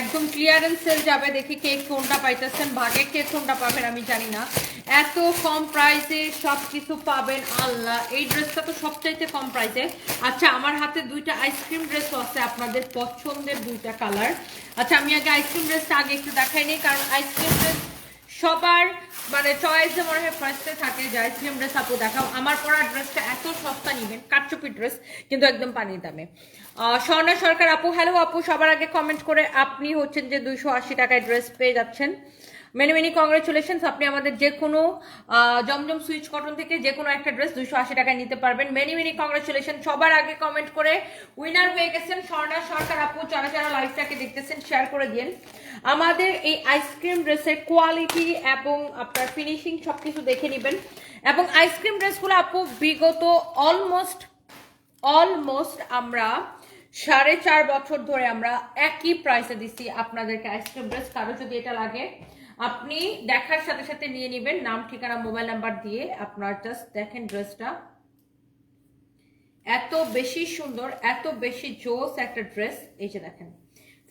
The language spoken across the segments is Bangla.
একদম ক্লিয়ারেন্স সেল যাবে দেখি কেক কোনটা পাইতেছেন, ভাগে কেক কোনটা পাবেন আমি জানি না। এত কম প্রাইসে সব কিছু পাবেন, আল্লাহ, এই ড্রেসটা তো সবচাইতে কম প্রাইসে আচ্ছা আমার হাতে দুইটা আইসক্রিম ড্রেসও আছে, আপনাদের পছন্দের দুইটা কালার আচ্ছা আমি আগে আইসক্রিম ড্রেসটা আগে একটু দেখাই নিই কারণ আইসক্রিম ড্রেস সবার মানে চয়েসে মনে হয় ফার্স্টে থাকে আইসক্রিম ড্রেস আপু দেখাও। আমার পরা ড্রেসটা এত সস্তা নিবেন, কাটচুপি ড্রেস কিন্তু একদম পানির দামে। স্বর্ণা সরকার আপু হ্যালো আপু, সবার আগে কমেন্ট করে আপনি হচ্ছেন যে দুইশো আশি টাকায় ড্রেস পেয়ে যাচ্ছেন। মেনি মেনি কংগ্রেচুলেশন আপনি আমাদের যে কোনো জমজম সুইচ কটন থেকে যে কোনো একটা ড্রেস দুইশো আশি টাকায় নিতে পারবেন। মেনি মেনি কংগ্রেচুলেশন সবার আগে কমেন্ট করে উইনার হয়ে গেছেন স্বর্ণা সরকার আপু। যারা যারা লাইভটাকে দেখতেছেন শেয়ার করে দিন আমাদের এই আইসক্রিম ড্রেসের কোয়ালিটি এবং আপনার ফিনিশিং সবকিছু দেখে নেবেন। এবং আইসক্রিম ড্রেসগুলো আপু বিগত অলমোস্ট অলমোস্ট আমরা সাড়ে চার বছর ধরে আমরা একই প্রাইসে দিচ্ছি আপনাদেরকে আইসক্রিম ড্রেস কারও যদি এটা লাগে আপনি দেখার সাথে সাথে নিয়ে নেবেন, নাম, ঠিকানা, মোবাইল নাম্বার দিয়ে আপনার জাস্ট দেখেন ড্রেসটা। এত বেশি সুন্দর, এত বেশি জোস একটা ড্রেস, এই যে দেখেন।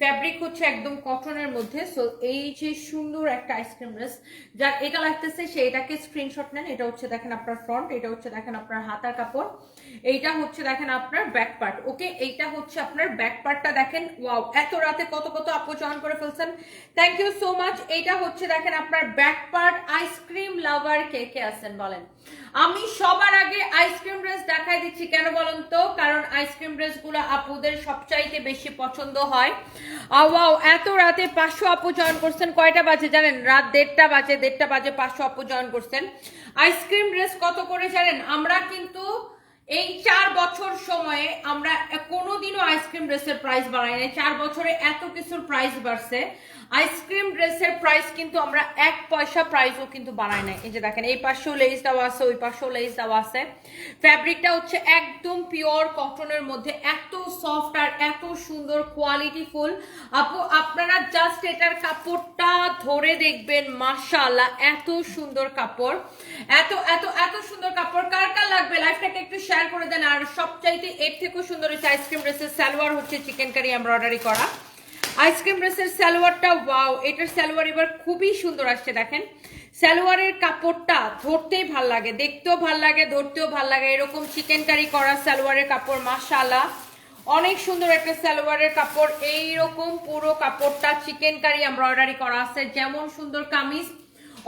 ফ্যাব্রিক হচ্ছে একদম কটনের মধ্যে সো এই যে সুন্দর একটা আইসক্রিম ড্রেস যার এটা লাগতেছে সেইটাকে স্ক্রিনশট নেন, এটা হচ্ছে দেখেন আপনার ফ্রন্ট এটা হচ্ছে দেখেন আপনার হাতার কাপড়। এইটা হচ্ছে দেখেন আপনার ব্যাক পার্ট ওকে এইটা হচ্ছে আপনার ব্যাক পার্টটা দেখেন ওয়াও এত রাতে কত কত আপু চয়ন করে ফেলছেন। থ্যাংক ইউ সো মাচ এইটা হচ্ছে দেখেন আপনার back part ice cream lover কে কে আছেন বলেন? আমি সবার আগে আইসক্রিম ড্রেস দেখাই দিচ্ছি, কেন বলুন তো? কারণ আইসক্রিম ড্রেসগুলো আপুদের সবচাইতে বেশি পছন্দ হয়। ওয়াও এত রাতে পাঁচশো আপু জয়েন করছেন, কয়টা বাজে জানেন? রাত দেড়টা বাজে দেড়টা বাজে পাঁচশো আপু জয়েন করছেন। আইসক্রিম ড্রেস কত করে জানেন? আমরা কিন্তু এই চার বছর সময়ে আমরা কোনোদিনও আইসক্রিম ড্রেসের প্রাইস বাড়াই নাই। চার বছরে এত কিছুর প্রাইস বাড়ছে। আইসক্রিম ড্রেসের প্রাইস কিন্তু আমরা এক পয়সা প্রাইসও কিন্তু বাড়াই নাই। এই যে দেখেন, এই পাশেও লেস দেওয়া আছে, ওই পাশেও লেস দেওয়া আছে। ফ্যাব্রিকটা হচ্ছে একদম পিওর কটনের মধ্যে এত সফট আর এত সুন্দর কোয়ালিটি ফুল। আপু, আপনারা জাস্ট এটার কাপড়টা ধরে দেখবেন, মাশাআল্লাহ, এত সুন্দর কাপড়। এত এত এত সুন্দর কাপড়। কার কার লাগবে? লাইফটাকে একটু শেয়ার করে দেন। আর সবচাইতে এর থেকেও সুন্দর হচ্ছে আইসক্রিম ড্রেসের সালোয়ার হচ্ছে চিকেন কারি এমব্রয়ডারি করা। আইসক্রিম ড্রেসের সালোয়ারটা, ওয়াও, এটার সালোয়ার এবার খুবই সুন্দর আসছে দেখেন। সালোয়ারের কাপড়টা ধরতেই ভালো লাগে, দেখতেও ভালো লাগে, ধরতেও ভালো লাগে। এরকম চিকেন কারি করা সালোয়ারের কাপড়, মাশাআল্লাহ। অনেক সুন্দর একটা সালোয়ারের কাপড়, এইরকম পুরো কাপড়টা চিকেন কারি এমব্রয়ডারি করা আছে। যেমন সুন্দর কামিজ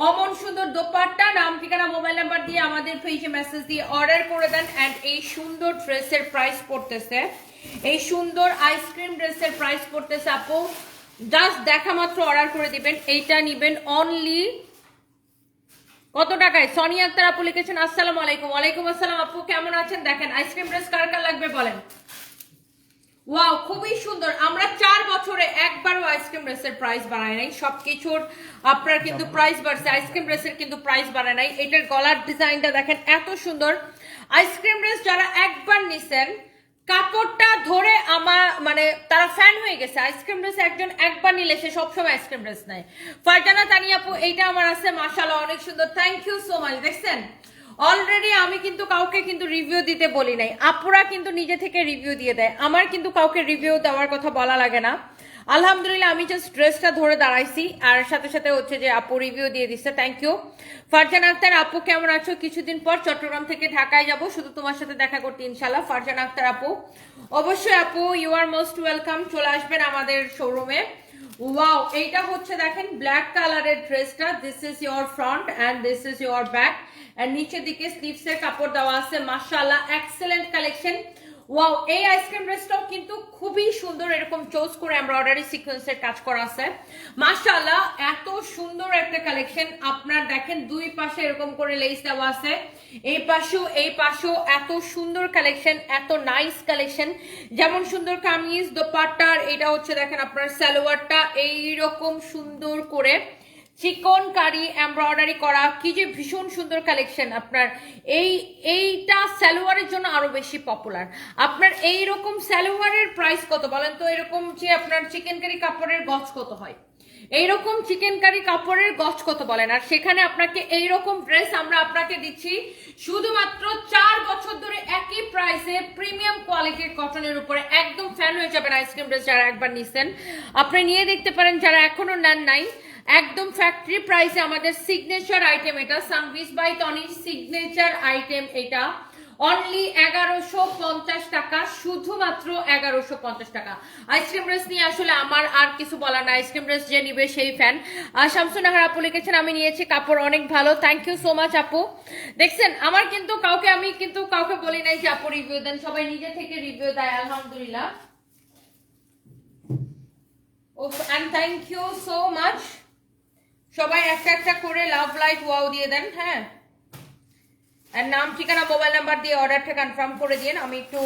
অমন সুন্দর দোপাট্টা, নাম ঠিকানা মোবাইল নাম্বার দিয়ে আমাদের পেজে মেসেজ দিয়ে অর্ডার করে দেন অ্যান্ড এই সুন্দর ড্রেসের প্রাইস পড়তেছে। এই সুন্দর আইসক্রিম ড্রেসের প্রাইস পড়তেছে আপু। জাস্ট দেখা মাত্র অর্ডার করে দিবেন, এইটা নিবেন অনলি কত টাকায়? সনি আক্তার আপু লিখেছেন, আসসালামু আলাইকুম। ওয়ালাইকুম আসসালাম আপু, কেমন আছেন? দেখেন আইসক্রিম ড্রেস কার কার লাগবে বলেন? ওয়াও খুবই সুন্দর। আমরা চার বছরে একবারও আইসক্রিম ড্রেসের প্রাইস বাড়াই নাই। সবকিছুর আপনার কিন্তু প্রাইস বাড়ছে। আইসক্রিম ড্রেসের কিন্তু প্রাইস বাড়ায় নাই। এটার গলার ডিজাইনটা দেখেন এত সুন্দর। আইসক্রিম ড্রেস যারা একবার নিছেন কাপড়টা ধরে আমার মানে তারা ফ্যান হয়ে গেছে। আইসক্রিম ড্রেস একজন একবার নিলে সে সবসময় আইসক্রিম ড্রেস নেয়। ফারজানা তানিয়াপু এইটা আমার আছে। মাশাআল্লাহ অনেক সুন্দর। থ্যাংক ইউ সো মাচ দেখছেন? অলরেডি আমি কিন্তু কাউকে কিন্তু রিভিউ দিতে বলি নাই। আপুরা কিন্তু নিজে থেকে রিভিউ দিয়ে দেয়। আমার কিন্তু কাউকে রিভিউ দেওয়ার কথা বলা লাগে না। আলহামদুলিল্লাহ, আমি জাস্ট ড্রেসটা ধরে দাঁড়াইছি। আর সাথে সাথে হচ্ছে যে আপু রিভিউ দিয়ে দিচ্ছে থ্যাংক ইউ ফারজান আক্তার, আপু কেমন আছো? কিছুদিন পর চট্টগ্রাম থেকে ঢাকায় যাব। শুধু তোমার সাথে দেখা করতে ইনশাল্লাহ ফারজান আক্তার, আপু। অবশ্যই আপু ইউ আর মোস্ট ওয়েলকাম চলে আসবেন আমাদের শোরুমে ওয়াও এইটা হচ্ছে দেখেন ব্ল্যাক কালারের ড্রেসটা this is your front and this is your back আর নিচের দিকে স্লিভসের কাপড় দেওয়া আছে। মাশাআল্লাহ এক্সেলেন্ট কালেকশন ওয়াও এই আইসক্রিম ড্রেসটাও কিন্তু খুবই সুন্দর এরকম চোজ করে এমব্রয়ডারি সিকোয়েন্সের কাজ করা আছে। মাশাআল্লাহ, এত সুন্দর একটা কালেকশন আপনার দেখেন, দুই পাশে এরকম করে লেস দেওয়া আছে। এই পাশেও এই পাশেও এত সুন্দর কালেকশন এত নাইস কালেকশন যেমন সুন্দর কামিজ, দোপাট্টার, এটা হচ্ছে দেখেন আপনার সালোয়ারটা। এইরকম সুন্দর করে চিকন কারি এমব্রয়ডারি করা, কি যে ভীষণ সুন্দর কালেকশন আপনার। এই, এইটা স্যালোয়ারের জন্য আরও বেশি পপুলার আপনার এই রকম সালোয়ারের প্রাইস কত? বলেন তো, এরকম যে আপনার চিকেন কারি কাপড়ের গছ কত হয়? এইরকম চিকেন কারি কাপড়ের গছ কত বলেন? আর সেখানে আপনাকে এইরকম ড্রেস আমরা আপনাকে দিচ্ছি, শুধুমাত্র চার বছর ধরে একই প্রাইসে প্রিমিয়াম কোয়ালিটির কটনের উপরে। একদম ফ্যান হয়ে যাবেন আইসক্রিম ড্রেস যারা একবার নিছেন। আপনি নিয়ে দেখতে পারেন, যারা এখনও নেন নাই একদম ফ্যাক্টরি প্রাইসে আমাদের সিগনেচার আইটেম এটা সানভিস বাই টনি সিগনেচার আইটেম এটা। অনলি এগারোশো পঞ্চাশ টাকা, শুধুমাত্র এগারোশো পঞ্চাশ টাকা। আইসক্রিম রেস নিয়ে আসলে আমার আর কিছু বলার না আইসক্রিম ড্রেস যে নিবে সেই ফ্যান আর শামসুনাহার আপু লিখেছেন, আমি নিয়েছি কাপড় অনেক ভালো। থ্যাংক ইউ সো মাচ আপু। দেখছেন, আমার কিন্তু কাউকে, আমি কিন্তু কাউকে বলি নাই যে আপু রিভিউ দেন। সবাই নিজে থেকে রিভিউ দেয়, আলহামদুলিল্লাহ। ও and thank you so much সবাই একটা একটা করে লাভ লাইট ওয়াও দিয়ে দেন হ্যাঁ। আর নাম, ঠিকানা মোবাইল নাম্বার দিয়ে অর্ডারটা কনফার্ম করে দিন। আমি একটু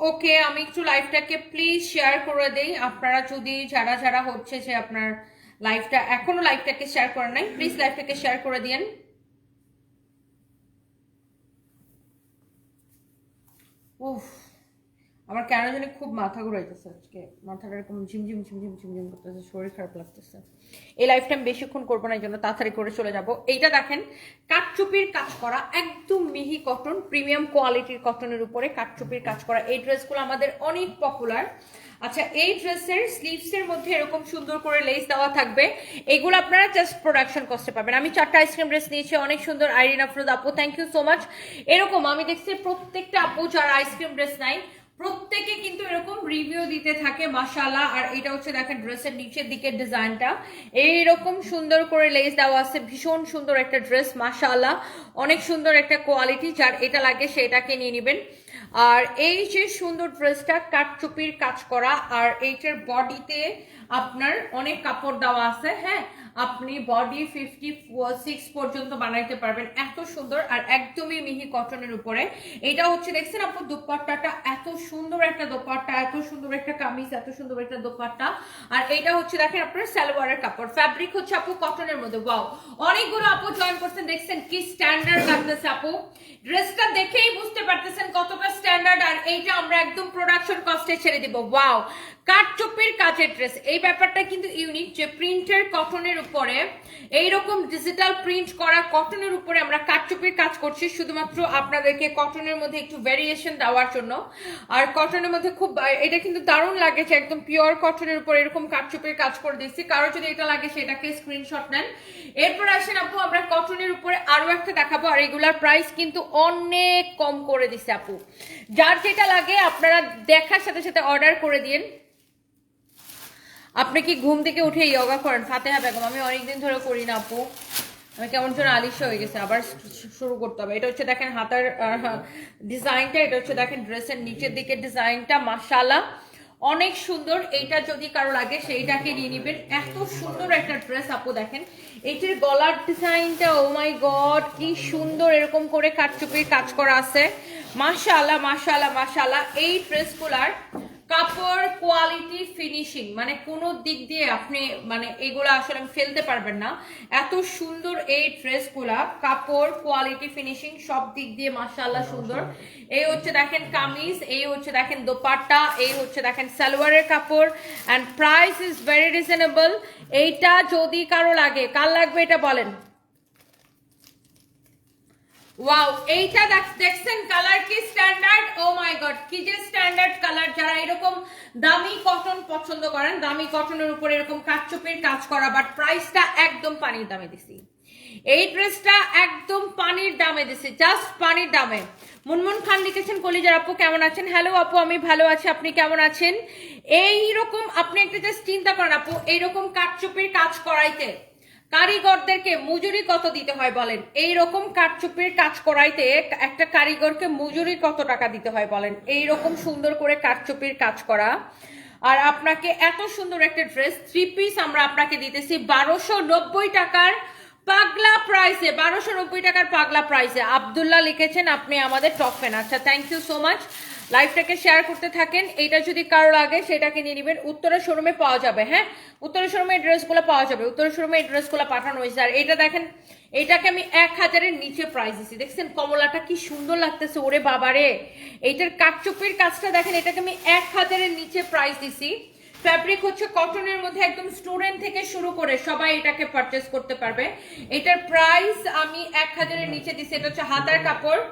ওকে আমি একটু লাইফটাকে প্লিজ শেয়ার করে দেই। আপনারা যদি, যারা যারা হচ্ছে যে আপনার লাইফটা এখনও লাইফটাকে শেয়ার করে নাই প্লিজ লাইফটাকে শেয়ার করে দিয়েন। উফ। আমার কেন জানি খুব মাথা ঘুরাইতেছে আজকে। মাথাটা এরকম ঝিমঝিম ঝিমঝিম ঝিমঝিম করতেছে, শরীর খারাপ লাগতেছে। এই লাইফ টাইম বেশিক্ষণ করব না, এই জন্য তাড়াতাড়ি করে চলে যাব। এইটা দেখেন, কাঠচুপির কাজ করা, একদম মিহি কটন প্রিমিয়াম কোয়ালিটির কটনের উপরে কাঠচুপির কাজ করা। এই ড্রেসগুলো আমাদের অনেক পপুলার আচ্ছা এই ড্রেসের স্লিভসের মধ্যে এরকম সুন্দর করে লেস দেওয়া থাকবে। এগুলো আপনারা জাস্ট প্রোডাকশন করতে পাবেন। আমি চারটা আইসক্রিম ড্রেস নিয়েছি, অনেক সুন্দর। আইরিন, আফরোজ আপু থ্যাংক ইউ সো মাচ এরকম, আমি দেখছি প্রত্যেকটা আপু যারা আইসক্রিম ড্রেস নাই প্রত্যেকে কিন্তু এরকম রিভিউ দিতে থাকে মাসালা আর এটা হচ্ছে দেখেন ড্রেসের নিচের দিকের ডিজাইনটা এইরকম সুন্দর করে লেস দেওয়া আছে, ভীষণ সুন্দর একটা ড্রেস মাসালা অনেক সুন্দর একটা কোয়ালিটি যার এটা লাগে সেটাকে নিয়ে নেবেন। আর এই যে সুন্দর ড্রেসটা কাঠচুপির কাজ করা, আর এইটার বডিতে আপনার অনেক কাপড় দেওয়া আছে হ্যাঁ? আপনি বডি ফিফটি সিক্স পর্যন্ত বানাইতে পারবেন। এত সুন্দর আর একদমই মিহি কটনের উপরে। এটা হচ্ছে, দেখছেন আপু, দোপাট্টাটা? এত সুন্দর একটা দোপাট্টা, এত সুন্দর একটা কামিজ, এত সুন্দর একটা দোপাট্টা। আর এটা হচ্ছে, দেখেন আপনার সালোয়ারের কাপড়। ফ্যাব্রিক হচ্ছে আপু কটনের মধ্যে। ওয়াও অনেকগুলো আপু জয়েন করছেন, দেখছেন কি স্ট্যান্ডার্ড লাগতেছে আপু। ড্রেসটা দেখেই বুঝতে পারতেছেন কতটা স্ট্যান্ডার্ড আর এইটা আমরা একদম প্রোডাকশন কস্টে ছেড়ে দিব। ওয়াও কাঠচুপির কাজের ড্রেস এই ব্যাপারটা কিন্তু ইউনিক যে প্রিন্টের কটনের উপরে, এইরকম ডিজিটাল প্রিন্ট করা কটনের উপরে আমরা কাঠচুপির কাজ করছি, শুধুমাত্র আপনাদেরকে কটনের মধ্যে একটু ভেরিয়েশন দেওয়ার জন্য। আর কটনের মধ্যে খুব, এটা কিন্তু দারুণ লাগেছে একদম পিওর কটনের উপর এরকম কাঠচুপির কাজ করে দিচ্ছি। কারও যদি এটা লাগে, সেটাকে স্ক্রিনশট নেন। এরপর আসেন আপু, আমরা কটনের উপরে আরও একটা দেখাবো। আর এগুলার প্রাইস কিন্তু অনেক কম করে দিছে আপু। যার যেটা লাগে, আপনারা দেখার সাথে সাথে অর্ডার করে দিন আপনি কি ঘুম থেকে উঠে ইয়োগা করেন? ফাতেহা বেগম, আমি অনেকদিন ধরে করি না আপু। আমি কেমন যেন আলিশা হয়ে গেছে। আবার শুরু করতে হবে। এটা হচ্ছে দেখেন হাতার ডিজাইনটা, এটা হচ্ছে দেখেন ড্রেসের নিচের দিকে ডিজাইনটা মাসালা অনেক সুন্দর। এইটা যদি কারও লাগে, সেইটাকে নিয়ে নিবেন। এত সুন্দর একটা ড্রেস আপু দেখেন। এইটির গলার ডিজাইনটা ও মাই গড কি সুন্দর এরকম করে কাঠচুপির কাজ করা আছে। মাশাআল্লাহ মাশাআল্লাহ মাশাআল্লাহ। এই ড্রেসগুলার কাপড় কোয়ালিটি ফিনিশিং মানে কোনো দিক দিয়ে আপনি মানে এগুলো আসলে ফেলতে পারবেন না। এত সুন্দর এই ড্রেসগুলা কাপড় কোয়ালিটি ফিনিশিং সব দিক দিয়ে মাশাআল্লাহ সুন্দর। এই হচ্ছে দেখেন কামিজ এই হচ্ছে দেখেন দোপাট্টা এই হচ্ছে দেখেন সালোয়ারের কাপড় and price is very reasonable এইটা যদি কারও লাগে কার লাগবে এটা বলেন? ওয়াও এইটা দেখছেন কালার কি স্ট্যান্ডার্ড ও মাই গড কি যে স্ট্যান্ডার্ড কালার যারা এরকম দামি কটন পছন্দ করেন, দামি কটনের উপর এরকম কাঠচুপির কাজ করা বাট প্রাইসটা একদম পানির দামে দিছি। এই ড্রেসটা একদম পানির দামে দিছি জাস্ট পানির দামে। মুনমুন খান লিখেছেন, কলিজার আপু কেমন আছেন? হ্যালো আপু, আমি ভালো আছি, আপনি কেমন আছেন? এই রকম আপনি একটা জাস্ট চিন্তা করেন আপু, এইরকম কাঠচুপির কাজ করাইতে কারিগরদেরকে মজুরি কত দিতে হয় বলেন? এই রকম কাঠচুপির কাজ করাইতে একটা কারিগরকে মজুরি কত টাকা দিতে হয় বলেন? এই রকম সুন্দর করে কাঠচুপির কাজ করা। আর আপনাকে এত সুন্দর একটা ড্রেস থ্রি পিস আমরা আপনাকে দিতেছি বারোশো নব্বই টাকার পাগলা প্রাইসে বারোশো নব্বই টাকার পাগলা প্রাইসে আবদুল্লাহ লিখেছেন, আপনি আমাদের টপ ফ্যান আচ্ছা থ্যাংক ইউ সো মাচ লাইভটাকে শেয়ার করতে থাকেন, এইটা যদি কারও লাগে, সেটাকে নিয়ে নেবেন। উত্তরের শোরুমে পাওয়া যাবে হ্যাঁ? উত্তরের শোরুমে ড্রেসগুলো পাওয়া যাবে। উত্তরের শোরুমে ড্রেসগুলো পাঠানো হয়েছে। আর এটা দেখেন, এটাকে আমি এক হাজারের নিচে প্রাইস দিচ্ছি দেখছেন কমলাটা কি সুন্দর লাগতেছে, ওরে বাবারে! এইটার কাটচুপির কাজটা দেখেন, এটাকে আমি এক হাজারের নিচে প্রাইস দিছি। ফ্যাব্রিক হচ্ছে কটনের মধ্যে একদম স্টুডেন্ট থেকে শুরু করে সবাই এটাকে পারচেস করতে পারবে। এটার প্রাইস আমি এক হাজারের নিচে দিছি, এটা হচ্ছে হাতার কাপড়।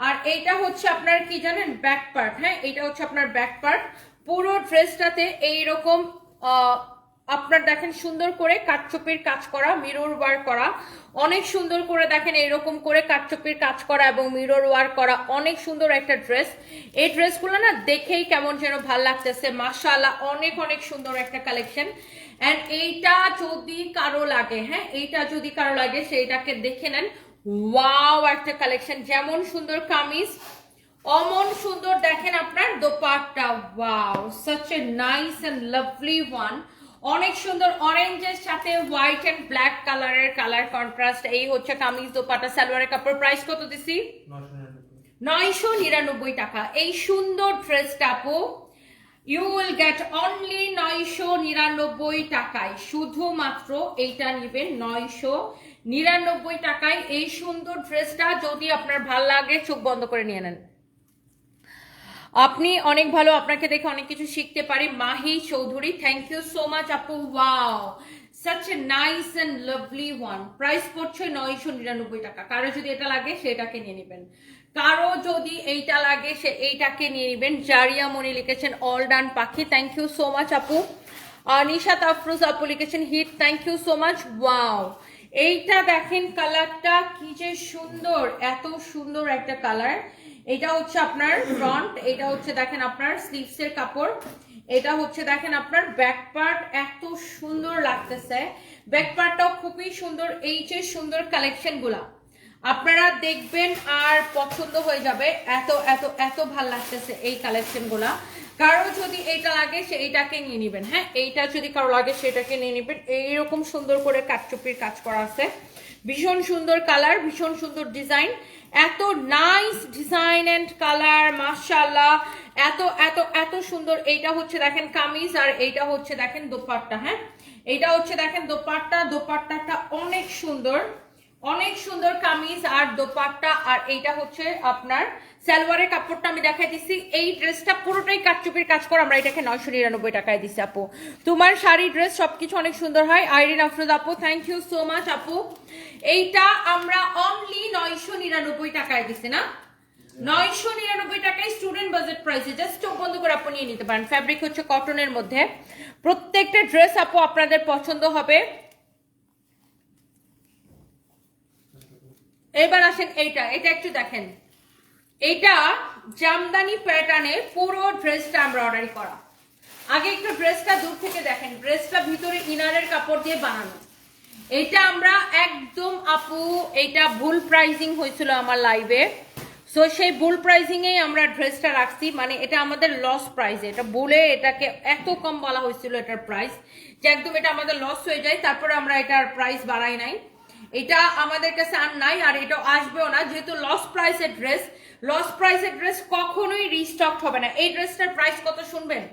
আর এইটা হচ্ছে আপনার কি জানেন ব্যাক পার্ট হ্যাঁ? এটা হচ্ছে আপনার ব্যাক পার্ট পুরো ড্রেসটাতে এইরকম আপনার দেখেন সুন্দর করে কাঠচোপের কাজ করা মিরর ওয়ার্ক করা। অনেক সুন্দর করে দেখেন এরকম করে কাঠচোপের কাজ করা এবং মিরর ওয়ার্ক করা। অনেক সুন্দর একটা ড্রেস এই ড্রেসগুলো না দেখেই কেমন যেন ভালো লাগতেছে। মাশাআল্লাহ, অনেক অনেক সুন্দর একটা কালেকশন এন্ড এইটা যদি কারও লাগে হ্যাঁ? এইটা যদি কারও লাগে, সেইটাকে দেখে নেন। ওয়াও একটা কালেকশন যেমন সুন্দর কামিজ, অমন সুন্দর দেখেন আপনার dupatta. Wow such a nice and lovely one অনেক সুন্দর অরেঞ্জের সাথে হোয়াইট এন্ড ব্ল্যাক কালারের কালার কন্ট্রাস্ট এই হচ্ছে কামিজ, দোপাট্টা, সালোয়ারের কাপড়। প্রাইস কত দিছি? নয়শো নিরানব্বই টাকা। এই সুন্দর ড্রেসটা আপু ইউ উইল গেট অনলি নয়শো নিরানব্বই টাকায়। শুধুমাত্র এইটা নেবেন নয়শো নিরানব্বই টাকায় এই সুন্দর ড্রেসটা যদি আপনার ভালো লাগে, চোখ বন্ধ করে নিয়ে নেন। আপনি অনেক ভালো, আপনাকে দেখে অনেক কিছু শিখতে পারি। Mahi Chowdhury thank you so much আপু wow such a nice and lovely one price পড়ছে নয়শো নিরানব্বই টাকা। কারও যদি এটা লাগে, সেটাকে নিয়ে নেবেন। কারও যদি এইটা লাগে, সে এইটাকে নিয়ে নেবেন। জারিয়া মনি লিখেছেন অল ডান পাখি। থ্যাংক ইউ সো মাচ আপু। আর নিশাত আফরোজ আপু লিখেছেন hit thank you so much wow এইটা দেখেন কালারটা, কি যে সুন্দর, এত সুন্দর একটা কালার। এটা হচ্ছে আপনার ফ্রন্ট এটা হচ্ছে দেখেন আপনার স্লিভস এর কাপড়। এটা হচ্ছে দেখেন আপনার ব্যাক পার্ট এত সুন্দর লাগতেছে। ব্যাক পার্টটাও খুবই সুন্দর, এই যে সুন্দর কালেকশনগুলা। আপনারা দেখবেন আর পছন্দ হয়ে যাবে, এত এত এত ভালো লাগতেছে এই কালেকশনগুলা। কারও যদি এইটা লাগে, সে এইটাকে নিয়ে নেবেন হ্যাঁ? এইটা যদি কারও লাগে, সেটাকে নিয়ে নেবেন। এইরকম সুন্দর করে কাঠচুপির কাজ করা আছে। ভীষণ সুন্দর কালার, ভীষণ সুন্দর ডিজাইন। এত নাইস ডিজাইন এন্ড কালার, মাশাআল্লাহ। এত এত এত সুন্দর। এইটা হচ্ছে দেখেন কামিজ আর এইটা হচ্ছে দেখেন দোপাট্টা হ্যাঁ? এইটা হচ্ছে দেখেন দোপাট্টা। দোপাট্টাটা অনেক সুন্দর। অনেক সুন্দর কামিজ আর দোপাট্টা। আর এইটা হচ্ছে আপনার সালোয়ারের কাপড়টা আমি দেখাই দিচ্ছি এই ড্রেসটা পুরোটাই কাটচুপির কাজ করে আমরা এটাকে নয়শো নিরানব্বই টাকায় দিচ্ছি আপু। তোমার শাড়ি, ড্রেস সবকিছু অনেক সুন্দর হয়। আইরিন আফরোজ আপু থ্যাংক ইউ সো মাচ আপু। এইটা আমরা অনলি নয়শো নিরানব্বই টাকায় দিচ্ছি না? নয়শো নিরানব্বই টাকায় স্টুডেন্ট বাজেট প্রাইসে জাস্ট চোখ বন্ধ করে আপু নিয়ে নিতে পারেন। ফ্যাব্রিক হচ্ছে কটনের মধ্যে। প্রত্যেকটা ড্রেস আপু আপনাদের পছন্দ হবে। এবার আসেন এইটা। এটা একটু দেখেন। এটা জামদানি প্যাটার্নে পুরো ড্রেসটা আমরা অর্ডার করা। আগে একটু ড্রেসটা দূর থেকে দেখেন, ড্রেসটা ভিতরে ইনারের কাপড় দিয়ে বানানো। এটা আমরা একদম আপু, এটা ভুল প্রাইজিং হয়েছিল আমার লাইভে সো সেই ভুল প্রাইজিং এই আমরা ড্রেসটা রাখছি মানে এটা আমাদের লস প্রাইস এটা বলে এটাকে এত কম বলা হয়েছিল এটার প্রাইস যে একদম এটা আমাদের লস হয়ে যায়, তারপরে আমরা এটার প্রাইস বাড়াই নাই। এটা আমাদের কাছে আর নাই, আর এটা আসবেও না। যেহেতু লস প্রাইসের ড্রেস লস প্রাইসের ড্রেস কখনোই রিস্টক হবে না। এই ড্রেসটার প্রাইস কত শুনবেন?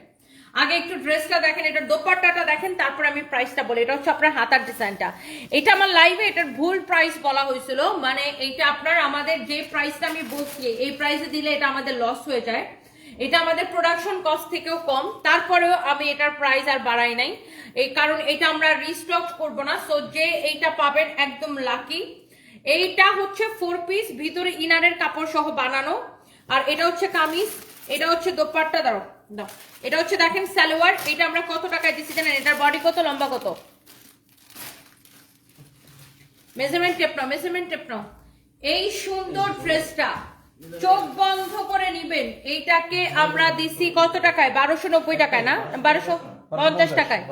আগে একটু ড্রেসটা দেখেন, এটা দোপাট্টাটা দেখেন, তারপর আমি প্রাইসটা বলি। এটা হচ্ছে আপনার হাতার ডিজাইনটা এটা আমার লাইভে এটার ভুল প্রাইস বলা হয়েছিল। মানে এইটা আপনার আমাদের যে প্রাইসটা আমি বলছি, এই প্রাইসে দিলে এটা আমাদের লস হয়ে যায়। এটা আমাদের প্রোডাকশন কস্ট থেকেও কম। তারপরেও আমি এটার প্রাইস আর বাড়াই নাই। এই কারণ এটা আমরা রিস্টক করব না। সো যে এইটা পাবেন একদম লাকি এইটা হচ্ছে ফোর পিস ভিতরে ইনারের কাপড় সহ বানানো। আর এটা হচ্ছে কামিজ এটা হচ্ছে দোপাট্টা দাও দাও এটা হচ্ছে দেখেন সালোয়ার এটা আমরা কত টাকায় দিচ্ছি জানেন? এটার বডি কত লম্বা কত? মেজারমেন্ট টেপ নাও মেজারমেন্ট টেপ নাও। এই সুন্দর ড্রেসটা চোখ বন্ধ করে নিবেন। এইটাকে আমরা দিছি কত টাকায়? বারোশো নব্বই টাকায় না? বারোশো পঞ্চাশ টাকায়।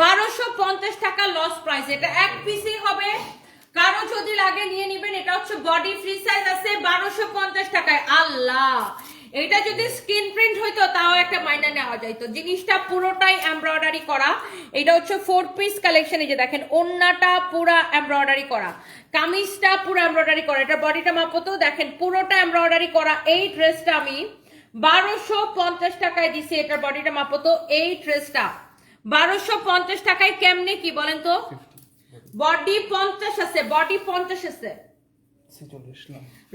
বারোশো পঞ্চাশ টাকা লস প্রাইস এটা এক পিসি হবে। কারও যদি লাগে নিয়ে নিবেন। এটা হচ্ছে বডি ফ্রি সাইজ আছে, বারোশো পঞ্চাশ টাকায়। আল্লাহ! এটা যদি স্ক্রিন প্রিন্ট হইতো তাও একটা মাইনা নেওয়া যাইতো। জিনিসটা পুরোটাই এমব্রয়ডারি করা। এটা হচ্ছে ফোর পিস কালেকশন এই যে দেখেন ওন্নাটা পুরা এমব্রয়ডারি করা। কামিজটা পুরো এমব্রয়ডারি করা। এটা বডিটা মাপতো দেখেন পুরোটা এমব্রয়ডারি করা। এই ড্রেসটা আমি বারোশো পঞ্চাশ টাকায় দিছি এটার বডিটা মাপতো। এই ড্রেসটা বারোশো পঞ্চাশ টাকায় কেমনে কি বলেন তো? বডি পঞ্চাশ আছে বডি পঞ্চাশ আছে।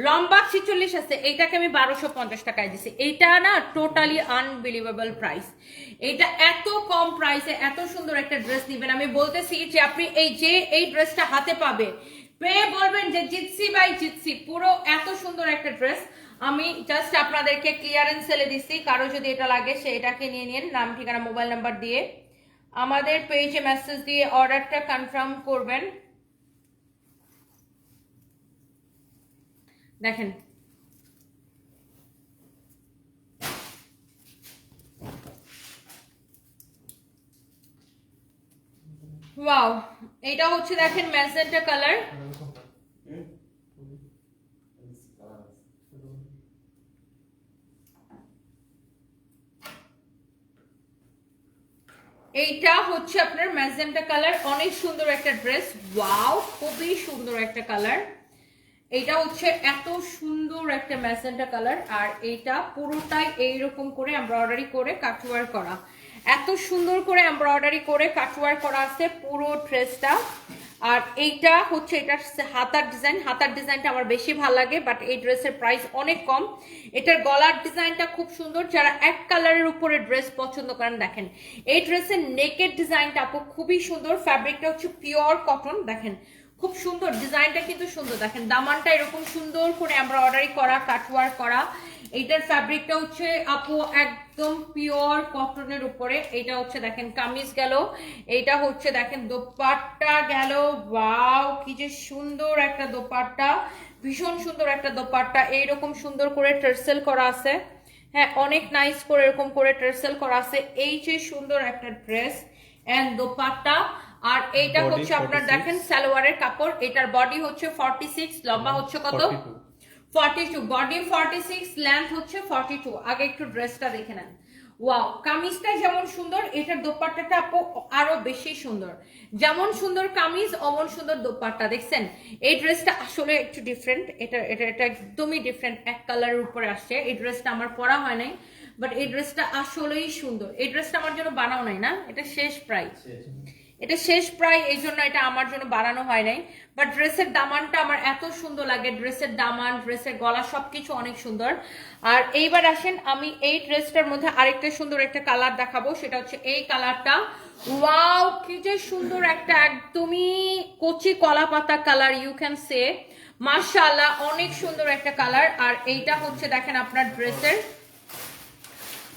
লম্বা ছিচল্লিশ আছে, এইটাকে আমি বারোশো পঞ্চাশ টাকায় দিছি। এইটা না টোটালি আনবিলিভেবল প্রাইস এটা এত কম প্রাইসে এত সুন্দর একটা ড্রেস আমি বলতেছি যে আপনি এই যে এই ড্রেসটা হাতে পাবে, পেয়ে বলবেন যে জিতসি বাই জিতসি পুরো এত সুন্দর একটা ড্রেস আমি জাস্ট আপনাদেরকে ক্লিয়ারেন্স সেলে দিচ্ছি কারও যদি এটা লাগে, সে এটাকে নিয়ে নিন। নাম, ঠিকানা মোবাইল নাম্বার দিয়ে। আমাদের পেজে মেসেজ দিয়ে অর্ডারটা কনফার্ম করবেন। দেখেন। ওয়াও এটা হচ্ছে দেখেন ম্যাজেন্টা কালার। এইটা হচ্ছে আপনার ম্যাজেন্টা কালার। অনেক সুন্দর একটা ড্রেস। ওয়াও খুবই সুন্দর একটা কালার। এটা হচ্ছে এত সুন্দর একটা ম্যাজেন্টা কালার, আর এইটা পুরোটাই এইরকম করে এমব্রয়ডারি করে কাটওয়ার করা। এত সুন্দর করে এমব্রয়ডারি করে কাটওয়ার করা আছে পুরো ড্রেসটা। আর এইটা হচ্ছে এটার হাতার ডিজাইন। হাতার ডিজাইনটা আমার বেশি ভালো লাগে বাট এই ড্রেসের প্রাইস অনেক কম। এটার গলার ডিজাইনটা খুব সুন্দর। যারা এক কালারের উপরে ড্রেস পছন্দ করেন, দেখেন। এই ড্রেসের নেকের ডিজাইনটা আপু খুবই সুন্দর। ফ্যাব্রিকটা হচ্ছে পিওর কটন দেখেন। খুব সুন্দর, ডিজাইনটা কিন্তু সুন্দর। দেখেন, দামানটা এরকম সুন্দর করে আমরা অর্ডারি করা কাটওয়ার করা। এইটার ফ্যাব্রিকটা হচ্ছে, আপু, একদম পিওর কটনের উপরে। এটা হচ্ছে, দেখেন, কামিজ গেল। এইটা হচ্ছে, দেখেন, দোপাট্টা গেল। ওয়াও, কি যে সুন্দর একটা দোপাট্টা। ভীষণ সুন্দর একটা দোপাট্টা। এইরকম সুন্দর করে টার্সেল করা আছে। হ্যাঁ অনেক নাইস করে এরকম করে টার্সেল করা আছে। এই যে সুন্দর একটা ড্রেস এন্ড দোপাট্টা। আর এইটা হচ্ছে আপনার দেখেন সালোয়ারের কাপড়। এটার বডি হচ্ছে ফর্টি সিক্স লম্বা হচ্ছে কত? 42 forty two body forty six length হচ্ছে ফর্টি টু আগে একটু ড্রেসটা দেখে নেন। ওয়াও কামিজটা যেমন সুন্দর এটার দোপাট্টাটা আপু আরও বেশি সুন্দর। যেমন সুন্দর কামিজ অমন সুন্দর দোপাট্টা দেখছেন? এই ড্রেসটা আসলে একটু ডিফারেন্ট এটা এটা এটা একদমই ডিফারেন্ট এক কালারের উপরে আসছে। এই ড্রেসটা আমার পরা হয় নাই বাট এই ড্রেসটা আসলেই সুন্দর। এই ড্রেসটা আমার জন্য বানাও নাই না? এটা শেষ প্রাইস এটা শেষ প্রায়, এই জন্য এটা আমার জন্য বাড়ানো হয় নাই। বাট ড্রেসের দামানটা আমার এত সুন্দর লাগে। ড্রেসের দামান ড্রেসের গলা, সবকিছু অনেক সুন্দর। আর এইবার আসেন, আমি এই ড্রেসটার মধ্যে আরেকটা সুন্দর একটা কালার দেখাবো। সেটা হচ্ছে এই কালারটা ওয়াও কি যে সুন্দর একটা, একদমই কচি কলা পাতা কালার ইউ ক্যান সে মাশাআল্লাহ, অনেক সুন্দর একটা কালার আর এইটা হচ্ছে, দেখেন আপনার ড্রেসের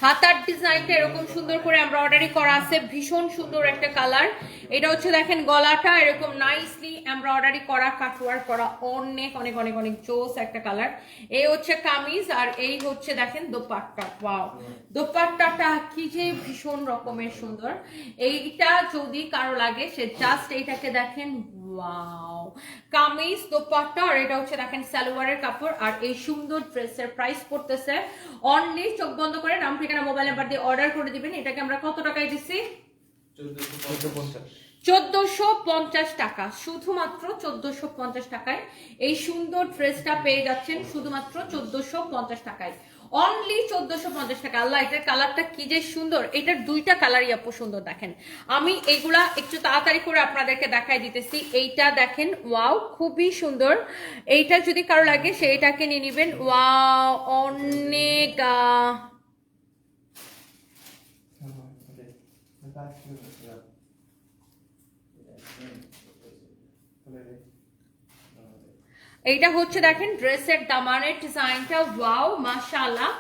হাতার ডিজাইনটা এরকম সুন্দর করে এমব্রয়ডারি করা আছে। ভীষণ সুন্দর একটা কালার এটা হচ্ছে দেখেন গলাটা, এরকম নাইসলি এমব্রয়ডারি করা কাটওয়ার করা অনেক অনেক অনেক অনেক জোস একটা কালার এই হচ্ছে কামিজ আর এই হচ্ছে দেখেন দোপাট্টা। ওয়াও দোপাট্টাটা কি যে ভীষণ রকমের সুন্দর। এইটা যদি কারও লাগে, সে জাস্ট এইটাকে দেখেন ওয়াও কামিজ দোপাট্টা আর এটা হচ্ছে দেখেন সালোয়ারের কাপড়, আর এই সুন্দর ড্রেসের প্রাইস পড়তেছে। অনলি চোখ বন্ধ করে নাম, ঠিকানা মোবাইল নাম্বার দিয়ে অর্ডার করে দিবেন। এটাকে আমরা কত টাকায় দিচ্ছি? চোদ্দশো পঞ্চাশ টাকা। শুধুমাত্র চোদ্দশো পঞ্চাশ টাকায় এই সুন্দর ড্রেসটা পেয়ে যাচ্ছেন শুধুমাত্র চোদ্দশো পঞ্চাশ টাকায়। অনলি চোদ্দশো পঞ্চাশ টাকা। আল্লাহ এটার কালারটা কি যে সুন্দর। এটার দুইটা কালারই আপু সুন্দর দেখেন। আমি এগুলা একটু তাড়াতাড়ি করে আপনাদেরকে দেখাই দিতেছি। এইটা দেখেন ওয়াও খুবই সুন্দর। এইটা যদি কারও লাগে সেইটাকে নিয়ে নিবেন। ওয়াও অনেক আহ, এইটা হচ্ছে দেখেন ড্রেসের দামানের ডিজাইনটা। ওয়াও মাশাআল্লাহ।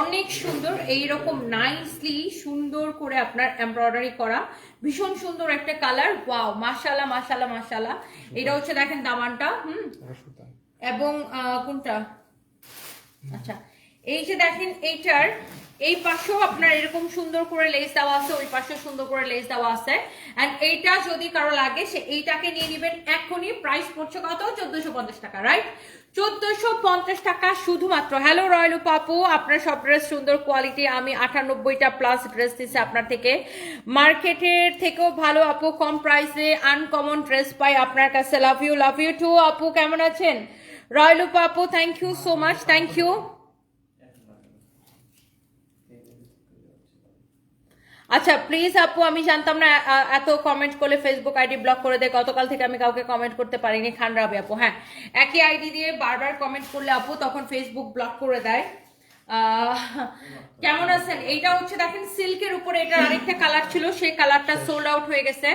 অনেক সুন্দর এইরকম নাইসলি সুন্দর করে আপনার এমব্রয়ডারি করা। ভীষণ সুন্দর একটা কালার ওয়াও মাশাআল্লাহ মাশাআল্লাহ মাশাআল্লাহ। এটা হচ্ছে দেখেন দামানটা হুম? এবং কোনটা? আচ্ছা এই যে দেখেন এইটার এই পাশেও আপনার এরকম সুন্দর করে লেস দেওয়া আছে, ওই পাশেও সুন্দর করে লেস দেওয়া আছে। এন্ড এইটা যদি কারও লাগে, সে এইটাকে নিয়ে নেবেন এখনই। প্রাইস পড়ছে কত? চোদ্দশো পঞ্চাশ টাকা রাইট চোদ্দশো পঞ্চাশ টাকা শুধুমাত্র। হ্যালো রয়্যাল পাপু আপনার সব ড্রেস সুন্দর কোয়ালিটি আমি আটানব্বইটা প্লাস ড্রেস দিচ্ছি আপনার থেকে। মার্কেটের থেকেও ভালো আপু, কম প্রাইসে আনকমন ড্রেস পাই আপনার কাছে। Love you love you too আপু, কেমন আছেন? Royal Papu thank you so much thank you আচ্ছা প্লিজ আপু, আমি জানতাম না এত কমেন্ট করলে ফেসবুক আইডি ব্লক করে দেয়। গতকাল থেকে আমি কাউকে কমেন্ট করতে পারিনি, খান রাবে আপু হ্যাঁ। একই আইডি দিয়ে বারবার কমেন্ট করলে আপু, তখন ফেসবুক ব্লক করে দেয়। কেমন আছেন? এইটা হচ্ছে, দেখেন, সিল্কের উপরে এটা আরেকটা কালার ছিল, সেই কালারটা সোল্ড আউট হয়ে গেছে।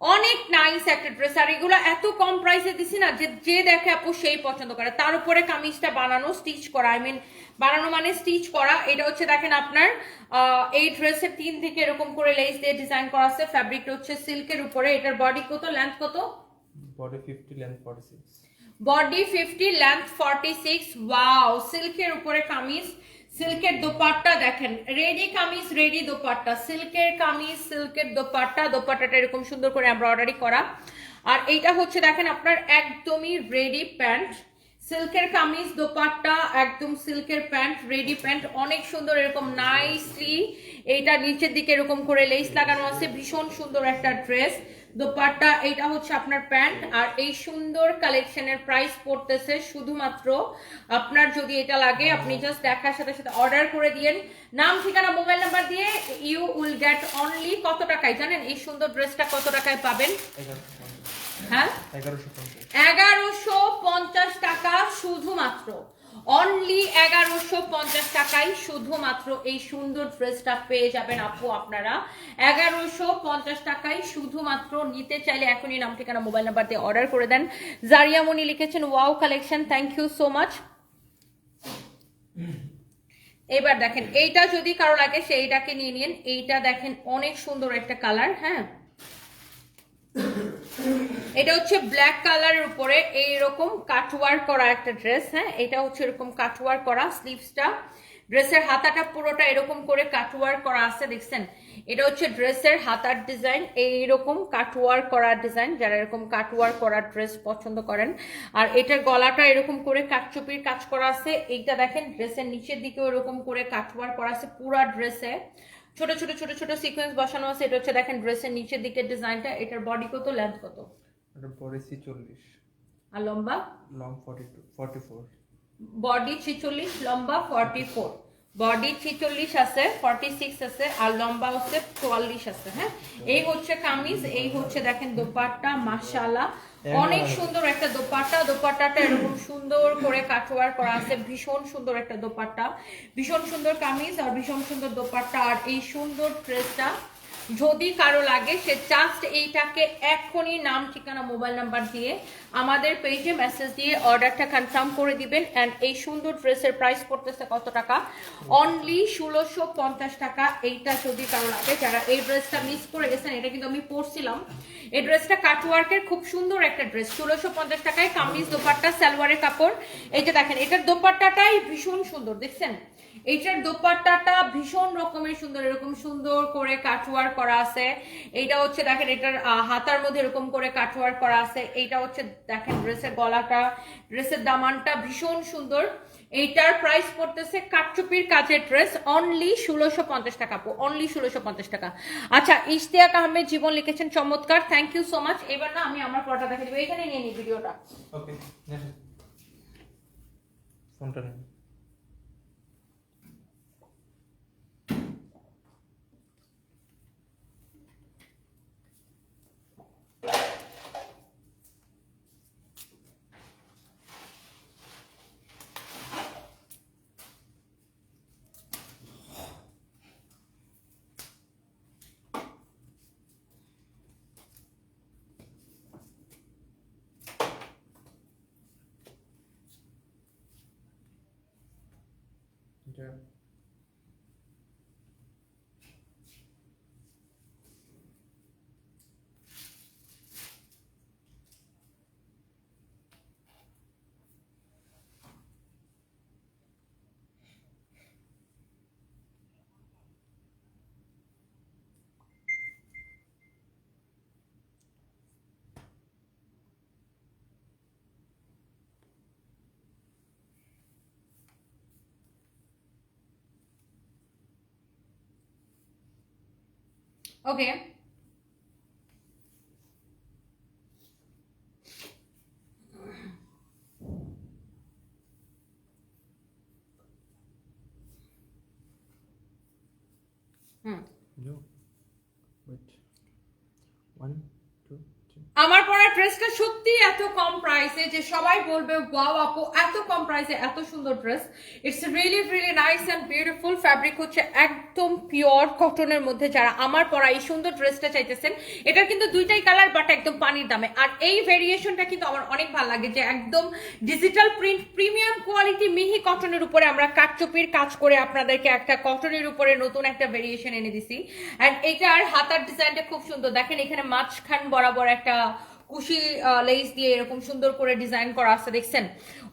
অনেক নাইস একটা ড্রেস আর এগুলো এত কম প্রাইসে দিছি না, যে যে দেখে আপু, সেই পছন্দ করে। তার উপরে কামিজটা বানানো স্টিচ করা আই মিন বানানো মানে স্টিচ করা এটা হচ্ছে দেখেন আপনার এই ড্রেসের তিন থেকে এরকম করে লেস দিয়ে ডিজাইন করা আছে ফ্যাব্রিকটা হচ্ছে সিল্কের উপরে এটার বডি কত লেন্থ কত? Body fifty length forty six body fifty length forty six wow সিল্কের উপরে কামিজ সিল্কের দোপাট্টা দেখেন রেডি কামিজ রেডি দোপাট্টা সিল্কের কামিজ সিল্কের দোপাট্টা দোপাট্টাটা এরকম সুন্দর করে এমব্রয়ডারি করা। আর এইটা হচ্ছে দেখেন আপনার একদমই রেডি প্যান্ট সিল্কের কামিজ, দোপাট্টা, একদম সিল্কের প্যান্ট, রেডি প্যান্ট, অনেক সুন্দর, এরকম নাইসলি এইটা নিচের দিকে এরকম করে লেস লাগানো আছে। ভীষণ সুন্দর একটা ড্রেস দোপাট্টা, এইটা হচ্ছে আপনার প্যান্ট। আর এই সুন্দর কালেকশনের প্রাইস পড়তেছে শুধুমাত্র আপনার যদি এটা লাগে, আপনি জাস্ট দেখার সাথে সাথে অর্ডার করে দিয়েন। নাম, ঠিকানা মোবাইল নাম্বার দিয়ে ইউ উইল গেট অনলি কত টাকায়, জানেন? এই সুন্দর ড্রেসটা কত টাকায় পাবেন? হ্যাঁ? এগারোশো পঞ্চাশ। টাকা শুধুমাত্র। অনলি এগারোশো পঞ্চাশ টাকায় শুধুমাত্র এই সুন্দর ড্রেসটা পেয়ে যাবেন আপু, আপনারা। এগারোশো পঞ্চাশ টাকায় শুধুমাত্র নিতে চাইলে এখনই নাম, ঠিকানা, মোবাইল নাম্বার দিয়ে অর্ডার করে দেন। লিখেছেন wow collection thank you so much এবার দেখেন, এইটা যদি কারও লাগে সেইটাকে নিয়ে নিন। এইটা দেখেন, অনেক সুন্দর একটা কালার হ্যাঁ? এটা হচ্ছে ব্ল্যাক কালারের উপরে এইরকম কাটওয়ার করা একটা ড্রেস হ্যাঁ? এটা হচ্ছে এরকম কাটওয়ার করা স্লিভসটা ড্রেসের হাতাটা পুরোটা এরকম করে কাটওয়ার করা আছে, দেখছেন? এটা হচ্ছে ড্রেসের হাতার ডিজাইন এইরকম কাটওয়ার করা ডিজাইন যারা এরকম কাটওয়ার করা ড্রেস পছন্দ করেন। আর এটার গলাটা এরকম করে কাটচুপির কাজ করা আছে। এইটা দেখেন ড্রেসের নিচের দিকেও এরকম করে কাটওয়ার করা আছে, পুরা ড্রেসে ছোট ছোট ছোট ছোট সিকোয়েন্স বসানো আছে। এটা হচ্ছে দেখেন ড্রেসের নিচের দিকের ডিজাইনটা এটার বডি কত লেন্থ কত? এটা বডি ছিচল্লিশ আর লম্বা? Long forty two forty four body ছিচল্লিশ লম্বা ফর্টি ফোর বডি ছিচল্লিশ আছে ফর্টি সিক্স আছে আর লম্বা হচ্ছে চুয়াল্লিশ আছে হ্যাঁ? এই হচ্ছে কামিজ এই হচ্ছে দেখেন দোপাট্টা মাশাআল্লাহ। অনেক সুন্দর একটা দোপাট্টা দোপাট্টাটা এরকম সুন্দর করে কাটওয়ার করা আছে ভীষণ সুন্দর একটা দোপাট্টা। ভীষণ সুন্দর কামিজ আর ভীষণ সুন্দর দোপাট্টা। আর এই সুন্দর ড্রেসটা যদি কারও লাগে, সে জাস্ট এইটাকে এখনই নাম, ঠিকানা মোবাইল নাম্বার দিয়ে আমাদের পেজে মেসেজ দিয়ে অর্ডারটা কনফার্ম করে দিবেন। অ্যান্ড এই সুন্দর ড্রেসের প্রাইস পড়তেছে কত টাকা? অনলি ষোলোশো পঞ্চাশ টাকা। এইটা যদি কারও লাগে, যারা এই ড্রেসটা মিস করে গেছেন, এটা কিন্তু আমি পরছিলাম। এই ড্রেসটা কাটওয়ার্কের খুব সুন্দর একটা ড্রেস ষোলোশো পঞ্চাশ টাকায় কামিজ দোপাট্টা, সালোয়ারের কাপড়। এই যে দেখেন, এটার দোপাট্টাটাই ভীষণ সুন্দর, দেখছেন? এইটার দোপাট্টাটা ভীষণ রকমের সুন্দর, এরকম সুন্দর করে কাটওয়ার করা আছে। এইটা হচ্ছে দেখেন, এটার হাতার মধ্যে এরকম করে কাটওয়ার করা আছে। এইটা হচ্ছে দেখেন ড্রেসের গলাটা, ড্রেসের দামানটা ভীষণ সুন্দর। এইটার প্রাইস পড়তেছে কাটচুপির কাজের ড্রেস অনলি ষোলোশো পঞ্চাশ টাকা অনলি ষোলোশো পঞ্চাশ টাকা। আচ্ছা ইশতিয়াক আহমেদ জীবন লিখেছেন, চমৎকার থ্যাংক ইউ সো মাচ এবার না, আমি আমার পরটা দেখে দেবো, এখানে নিয়ে নিই ভিডিওটা। ওকে ফোনটা নেন এটা ওকে ড্রেসটা সত্যি এত কম প্রাইসে যে সবাই বলবে ওয়াও আপু, এত কম প্রাইসে এত সুন্দর dress it's really really nice and beautiful fabric হচ্ছে একদম পিওর কটনের মধ্যে যারা আমার পরা এই সুন্দর ড্রেসটা চাইতেছেন। এটার কিন্তু দুইটাই কালার বাট একদম পানির দামে। আর এই ভেরিয়েশনটা কিন্তু আমার অনেক ভালো লাগে যে একদম ডিজিটাল প্রিন্ট প্রিমিয়াম কোয়ালিটি মিহি কটনের উপরে আমরা কাটচুপির কাজ করে আপনাদেরকে একটা কটনের উপরে নতুন একটা ভেরিয়েশন এনে দিছি। অ্যান্ড এটার হাতার ডিজাইনটা খুব সুন্দর। দেখেন এখানে মাঝখান বরাবর একটা কুশি লেস দিয়ে এরকম সুন্দর করে ডিজাইন করা আছে দেখছেন?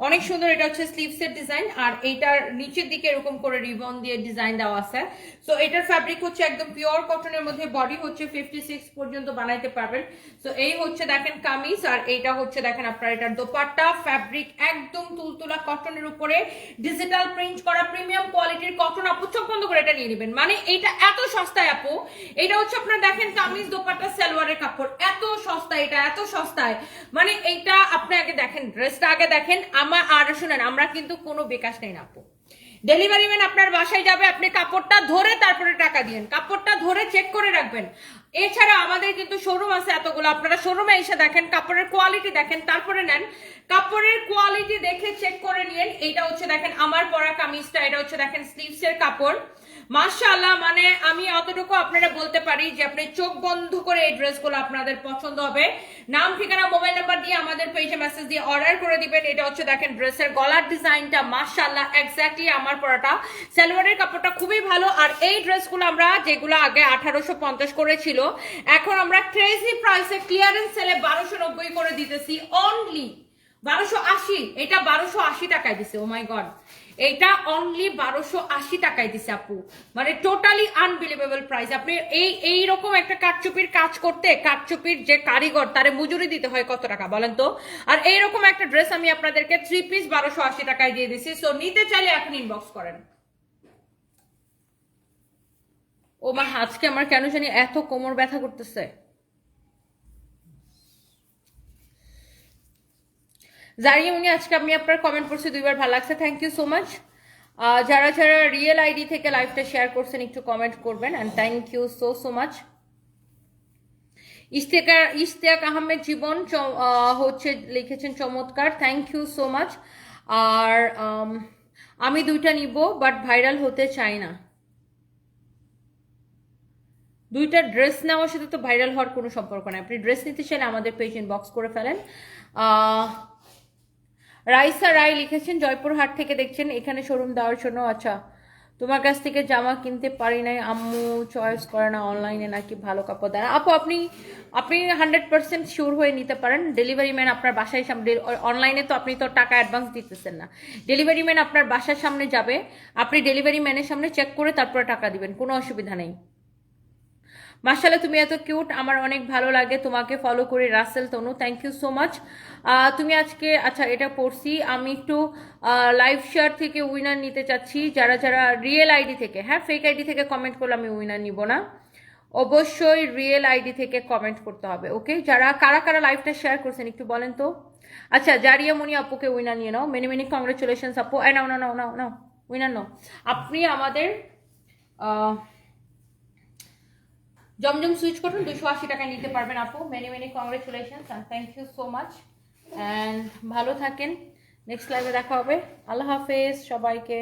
অনেক সুন্দর এটা হচ্ছে স্লিভস এর ডিজাইন আর এইটার নিচের দিকে এরকম করে রিবন দিয়ে ডিজাইন দেওয়া আছে। সো এটার ফ্যাব্রিক হচ্ছে একদম পিওর কটনের মধ্যে বডি হচ্ছে ফিফটি সিক্স পর্যন্ত বানাইতে পারবেন। সো এই হচ্ছে দেখেন কামিজ, আর এইটা হচ্ছে দেখেন আপনার এটার দোপাট্টা ফ্যাব্রিক একদম তুলতুলা কটনের উপরে। ডিজিটাল প্রিন্ট করা প্রিমিয়াম কোয়ালিটির কটন আপু, চোখ বন্ধ করে এটা নিয়ে নেবেন। মানে এটা এত সস্তায়, আপু এটা হচ্ছে আপনার দেখেন কামিজ, দোপাট্টা, সালোয়ারের কাপড়। এত সস্তা এটা, এত সস্তায়। মানে এইটা আপনি আগে দেখেন ড্রেসটা আগে দেখেন আমার, আর শুনেন, আমরা কিন্তু কোনো বিকাশ নেই না, আপু। ডেলিভারি ম্যান আপনার বাসায় যাবে, আপনি কাপড়টা ধরে তারপরে টাকা দিন কাপড়টা ধরে চেক করে রাখবেন। এছাড়া আমাদের কিন্তু শোরুম আছে এতগুলো। আপনারা শোরুমে এসে দেখেন, কাপড়ের কোয়ালিটি দেখেন, তারপরে নেন। কাপড়ের কোয়ালিটি দেখে চেক করে নিন এটা হচ্ছে দেখেন আমার পরা কামিজটা, এটা হচ্ছে দেখেন স্লিভসের কাপড়। মাশাআল্লাহ মানে আমি অতটুকু আপনারা বলতে পারি যে আপনি চোখ বন্ধ করে এই ড্রেসগুলো আপনাদের পছন্দ হবে। নাম, ঠিকানা, মোবাইল নাম্বার দিয়ে আমাদের পেজে মেসেজ দিয়ে অর্ডার করে দিবেন। এটা হচ্ছে দেখেন ড্রেসের গলার ডিজাইনটা, মাশাআল্লাহ এক্স্যাক্টলি আমার পরাটা। সালোয়ারের কাপড়টা খুবই ভালো। আর এই ড্রেসগুলো আমরা যেগুলো আগে আঠারোশো পঞ্চাশ করেছিল, এখন আমরা ক্রেজি প্রাইসে ক্লিয়ারেন্স সেলে বারোশো নব্বই করে দিতেছি অনলি বারোশো আশি, এটা বারোশো আশি টাকায় দিছে ও মাই গড এটা অনলি বারোশো আশি টাকায় দিছে আপু। মানে টোটালি আনবিলিভেবল প্রাইস আপনি এই এই রকম একটা কাঠচুপির কাজ করতে কাঠচুপির যে কারিগর, তারে মজুরি দিতে হয় কত টাকা বলেন তো? আর এইরকম একটা ড্রেস আমি আপনাদেরকে থ্রি পিস বারোশো আশি টাকায় দিয়ে দিছি। সো নিতে চাইলে এখন ইনবক্স করেন। ও মা আজকে আমার কেন জানি এত কোমর ব্যথা করতেছে। জারিয়ে উনি, আজকে আমি আপনার কমেন্ট করছি দুইবার ভালো লাগছে। থ্যাংক ইউ সো মাচ যারা যারা রিয়েল আইডি থেকে লাইভটা শেয়ার করছেন, একটু কমেন্ট করবেন and thank you so so much ইস্তেকার Ishtiak Ahmed Jibon হচ্ছে, লিখেছেন চমৎকার থ্যাংক ইউ সো মাচ আর আমি দুইটা নিব বাট ভাইরাল হতে চাই না। দুইটা ড্রেস নেওয়ার সাথে তো ভাইরাল হওয়ার কোনো সম্পর্ক নাই। আপনি ড্রেস নিতে চাইলে আমাদের পেজ ইনবক্স করে ফেলেন। রাইসা রায় লিখেছেন, জয়পুরহাট থেকে দেখছেন, এখানে শোরুম দেওয়ার জন্য। আচ্ছা তোমার কাছ থেকে জামা কিনতে পারি নাই, আম্মু চয়েস করে না অনলাইনে নাকি ভালো কাপড় দেয় আপু, আপনি আপনি হান্ড্রেড পার্সেন্ট শিওর হয়ে নিতে পারেন ডেলিভারি ম্যান আপনার বাসায় সামনে অনলাইনে তো আপনি তো টাকা অ্যাডভান্স দিতেছেন না। ডেলিভারি ম্যান আপনার বাসার সামনে যাবে, আপনি ডেলিভারি ম্যানের সামনে চেক করে তারপরে টাকা দিবেন, কোনো অসুবিধা নেই। মার্শাল্লাহ তুমি এত কিউট আমার অনেক ভালো লাগে। তোমাকে ফলো করি, Rasel Tonu thank you so much তুমি আজকে আচ্ছা এটা পড়ছি, আমি একটু লাইভ শেয়ার থেকে উইনার নিতে চাচ্ছি, যারা যারা রিয়েল আইডি থেকে হ্যাঁ ফেক আইডি থেকে কমেন্ট করলে আমি উইনার নিব না। অবশ্যই রিয়েল আইডি থেকে কমেন্ট করতে হবে ওকে যারা, কারা কারা লাইভটা শেয়ার করছেন, একটু বলেন তো। আচ্ছা জারিয়া মনি আপুকে উইনার নিয়ে নাও। মেনি মেনি কংগ্রেচুলেশনস আপু। Now now now now now winner now. আপনি আমাদের জমজম সুইচ করুন, দুশো আশি টাকায় নিতে পারবেন আপু। Many many congratulation thank you so much and ভালো থাকেন। নেক্সট লাইভে দেখা হবে। আল্লাহ হাফেজ, সবাইকে।